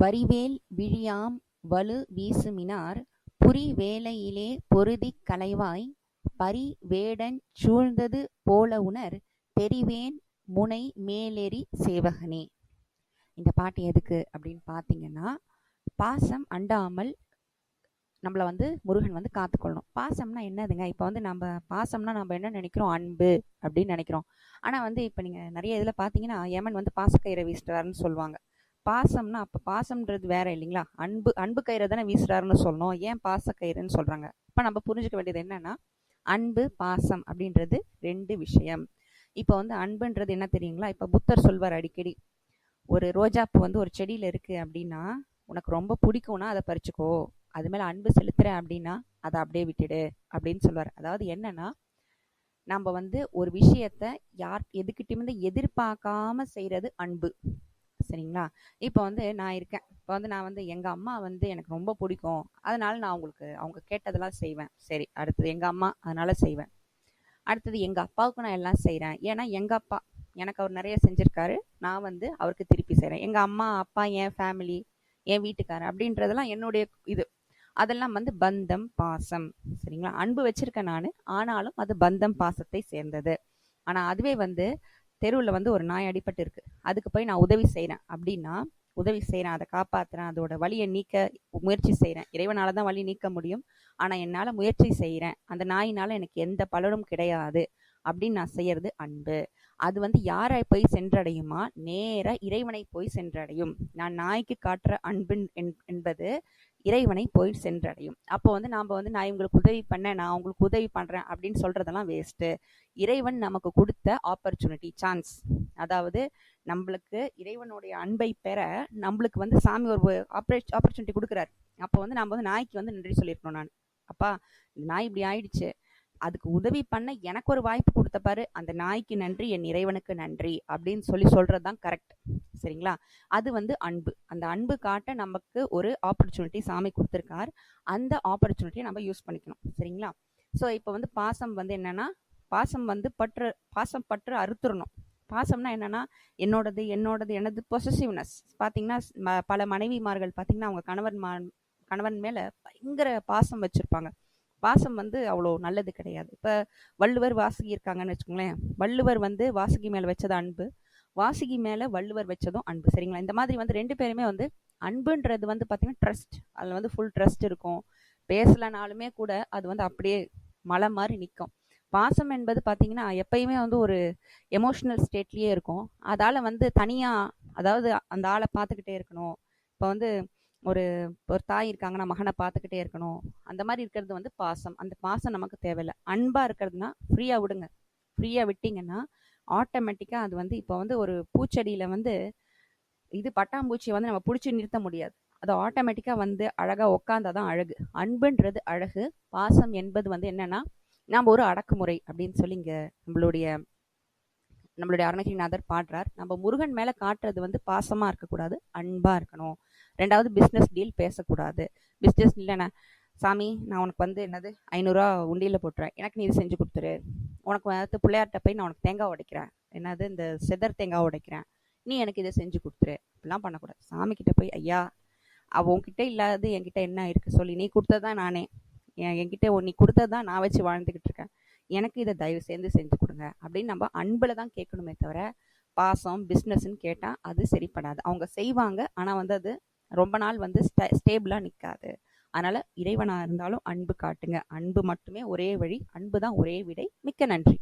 வரிவேல் விழியாம் வலு வீசுமினார் புரி வேலையிலே பொருதிக் களைவாய் பரி வேடஞ் சூழ்ந்தது போலவுணர் தெரிவேன் முனை மேலேறி சேவகனே. இந்த பாட்டு எதுக்கு அப்படின்னு பார்த்தீங்கன்னா பாசம் அண்டாமல் நம்மளை வந்து முருகன் வந்து காத்துக்கொள்ளணும் பாசம்னா என்னதுங்க? இப்போ வந்து நம்ம பாசம்னா நம்ம என்ன நினைக்கிறோம்? அன்பு அப்படின்னு நினைக்கிறோம். ஆனால் வந்து இப்போ நீங்கள் நிறைய இதில் பார்த்தீங்கன்னா யமன் வந்து பாசக்கயிறை வீசுறாருன்னு சொல்லுவாங்க. பாசம்னா அப்போ பாசம்ன்றது வேற இல்லைங்களா? அன்பு அன்பு கயிறை தானே வீசுறாருன்னு சொல்லணும். ஏன் பாச கயிறுன்னு சொல்கிறாங்க இப்போ நம்ம புரிஞ்சுக்க வேண்டியது என்னன்னா அன்பு பாசம் அப்படின்றது ரெண்டு விஷயம். இப்போ வந்து அன்புன்றது என்ன தெரியுங்களா? இப்போ புத்தர் சொல்வார் அடிக்கடி ஒரு ரோஜாப்பூ வந்து ஒரு செடியில் இருக்குது அப்படின்னா உனக்கு ரொம்ப பிடிக்கும்னா அதை பறிச்சுக்கோ. அது மேலே அன்பு செலுத்துகிறேன் அப்படின்னா அதை அப்படியே விட்டுடு அப்படின்னு சொல்லுவார் அதாவது என்னன்னா நம்ம வந்து ஒரு விஷயத்த யார் எதுக்கிட்டேருந்து எதிர்பார்க்காம செய்கிறது அன்பு. சரிங்களா? இப்போ வந்து நான் இருக்கேன். இப்போ வந்து நான் வந்து எங்கள் அம்மா வந்து எனக்கு ரொம்ப பிடிக்கும். அதனால நான் அவங்களுக்கு அவங்க கேட்டதெல்லாம் செய்வேன். சரி அடுத்தது எங்கள் அம்மா அதனால செய்வேன். அடுத்தது எங்கள் அப்பாவுக்கு நான் எல்லாம் செய்கிறேன் ஏன்னா எங்கள் அப்பா எனக்கு அவர் நிறைய செஞ்சுருக்காரு. நான் வந்து அவருக்கு திருப்பி செய்கிறேன் எங்கள் அம்மா அப்பா என் ஃபேமிலி என் வீட்டுக்காரர் அப்படின்றதெல்லாம் என்னுடைய இது. அதெல்லாம் வந்து பந்தம் பாசம். சரிங்களா? அன்பு வச்சிருக்கேன் நான். ஆனாலும் அது பந்தம் பாசத்தை சேர்ந்தது. ஆனால் அதுவே வந்து தெருவில் வந்து ஒரு நாய் அடிபட்டு இருக்கு. அதுக்கு போய் நான் உதவி செய்கிறேன் அப்படின்னா உதவி செய்கிறேன் அதை காப்பாற்றுறேன் அதோட வழியை நீக்க முயற்சி செய்கிறேன் இறைவனால தான் வழி நீக்க முடியும். ஆனால் என்னால் முயற்சி செய்கிறேன் அந்த நாயினால் எனக்கு எந்த பலனும் கிடையாது. அப்படின்னு நான் செய்யறது அன்பு. அது வந்து யாரை போய் சென்றடையுமா? நேர இறைவனை போய் சென்றடையும். நான் நாய்க்கு காட்டுற அன்பு என்பது இறைவனை போய் சென்றடையும். அப்போ வந்து நாம் வந்து நான் இவங்களுக்கு உதவி பண்ணேன் நான் உங்களுக்கு உதவி பண்ணுறேன் அப்படின்னு சொல்கிறதெல்லாம் வேஸ்ட்டு இறைவன் நமக்கு கொடுத்த ஆப்பர்ச்சுனிட்டி சான்ஸ் அதாவது நம்மளுக்கு இறைவனுடைய அன்பை பெற நம்மளுக்கு வந்து சாமி ஒரு ஆப்பரேட் ஆப்பர்ச்சுனிட்டி கொடுக்குறாரு. அப்போ வந்து நம்ம வந்து நாய்க்கு வந்து நன்றி சொல்லியிருக்கணும் நான். அப்பா இந்த நாய் இப்படி ஆயிடுச்சு. அதுக்கு உதவி பண்ண எனக்கு ஒரு வாய்ப்பு கொடுத்த பாரு அந்த நாய்க்கு நன்றி என் இறைவனுக்கு நன்றி அப்படின்னு சொல்லி சொல்கிறது தான் கரெக்ட் சரிங்களா? அது வந்து அன்பு. அந்த அன்பு காட்ட நமக்கு ஒரு ஆப்பர்ச்சுனிட்டி சாமி கொடுத்துருக்கார். அந்த ஆப்பர்ச்சுனிட்டியை நம்ம யூஸ் பண்ணிக்கணும். சரிங்களா? ஸோ இப்போ வந்து பாசம் வந்து என்னென்னா பாசம் வந்து பற்று பாசம் பற்று அறுத்துடணும் பாசம்னா என்னன்னா என்னோடது என்னோடது எனது பொசசிவ்னஸ் பார்த்தீங்கன்னா பல மனைவிமார்கள் பார்த்தீங்கன்னா அவங்க கணவன் மா கணவன் மேலே பயங்கர பாசம் வச்சுருப்பாங்க. பாசம் வந்து அவ்வளோ நல்லது கிடையாது. இப்போ வள்ளுவர் வாசுகி இருக்காங்கன்னு வச்சுக்கோங்களேன். வள்ளுவர் வந்து வாசுகி மேலே வச்சது அன்பு வாசுகி மேலே வள்ளுவர் வச்சதும் அன்பு. சரிங்களா? இந்த மாதிரி வந்து ரெண்டு பேருமே வந்து அன்புன்றது வந்து பார்த்தீங்கன்னா ட்ரஸ்ட் அதில் வந்து ஃபுல் ட்ரஸ்ட் இருக்கும். பேசலைனாலுமே கூட அது வந்து அப்படியே மலை மாதிரி நிற்கும் பாசம் என்பது பார்த்தீங்கன்னா எப்பயுமே வந்து ஒரு எமோஷ்னல் ஸ்டேட்லேயே இருக்கும். அதால் வந்து தனியாக அதாவது அந்த ஆளை பார்த்துக்கிட்டே இருக்கணும். இப்போ வந்து ஒரு ஒரு தாய் இருக்காங்கன்னா மகனை பார்த்துக்கிட்டே இருக்கணும். அந்த மாதிரி இருக்கிறது வந்து பாசம். அந்த பாசம் நமக்கு தேவையில்லை. அன்பாக இருக்கிறதுனா ஃப்ரீயாக விடுங்க. ஃப்ரீயாக விட்டிங்கன்னா ஆட்டோமேட்டிக்காக அது வந்து இப்போ வந்து ஒரு பூச்செடியில் வந்து இது பட்டாம்பூச்சியை வந்து நம்ம பிடிச்சி நிறுத்த முடியாது. அது ஆட்டோமேட்டிக்காக வந்து அழகாக உட்காந்தா தான் அழகு. அன்புன்றது அழகு பாசம் என்பது வந்து என்னென்னா நம்ம ஒரு அடக்குமுறை அப்படின்னு சொல்லி இங்கே நம்மளுடைய நம்மளுடைய அருணகிரிநாதர் பாடுறார். நம்ம முருகன் மேலே காட்டுறது வந்து பாசமாக இருக்கக்கூடாது அன்பாக இருக்கணும். ரெண்டாவது பிஸ்னஸ் டீல் பேசக்கூடாது. பிஸ்னஸ் இல்லைண்ணா சாமி நான் உனக்கு வந்து என்னது ஐநூறுரூவா உண்டியில் போட்டுறேன். எனக்கு நீ இது செஞ்சு கொடுத்துரு. உனக்கு வந்து பிள்ளையார்கிட்ட போய் நான் உனக்கு தேங்காய் உடைக்கிறேன். என்னது இந்த செதர் தேங்காய் உடைக்கிறேன். நீ எனக்கு இதை செஞ்சு கொடுத்துரு. இப்படிலாம் பண்ணக்கூடாது. சாமி போய் ஐயா அவ உன்கிட்ட இல்லாதது என்கிட்ட என்ன இருக்குது சொல்லி நீ கொடுத்ததான் நானே? என்கிட்ட நீ கொடுத்ததான் நான் வச்சு வாழ்ந்துக்கிட்டு இருக்கேன். எனக்கு இதை தயவு சேர்ந்து செஞ்சு கொடுங்க. அப்படின்னு நம்ம அன்பில் தான் கேட்கணுமே தவிர பாசம் பிஸ்னஸ்ன்னு கேட்டால் அது சரிப்படாது. அவங்க செய்வாங்க ஆனால் வந்து அது ரொம்ப நாள் வந்து ஸ்டே ஸ்டேபிளாக நிற்காது அதனால் இறைவனாக இருந்தாலும் அன்பு காட்டுங்க. அன்பு மட்டுமே ஒரே வழி அன்பு தான் ஒரே விடை. மிக்க நன்றி.